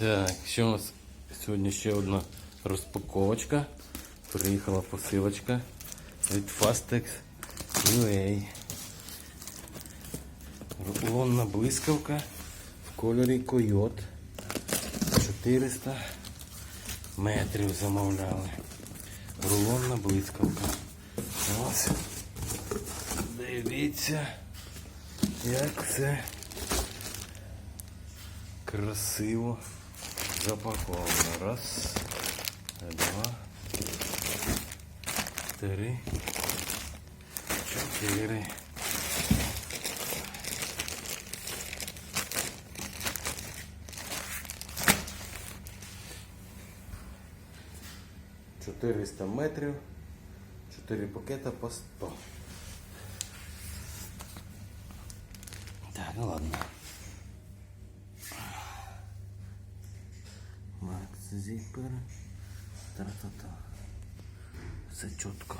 Так, що у нас сьогодні ще одна розпаковочка. Приїхала посилочка від Fastex UA. Рулонна блискавка в кольорі койот. 400 метрів замовляли. Рулонна блискавка. Ось. Дивіться, як все красиво запаковано. Раз, два, три, чотири. Чотириста метрів, чотири пакета по сто. Так, ну ладно. Зіпер. Та-та-та. Все чітко.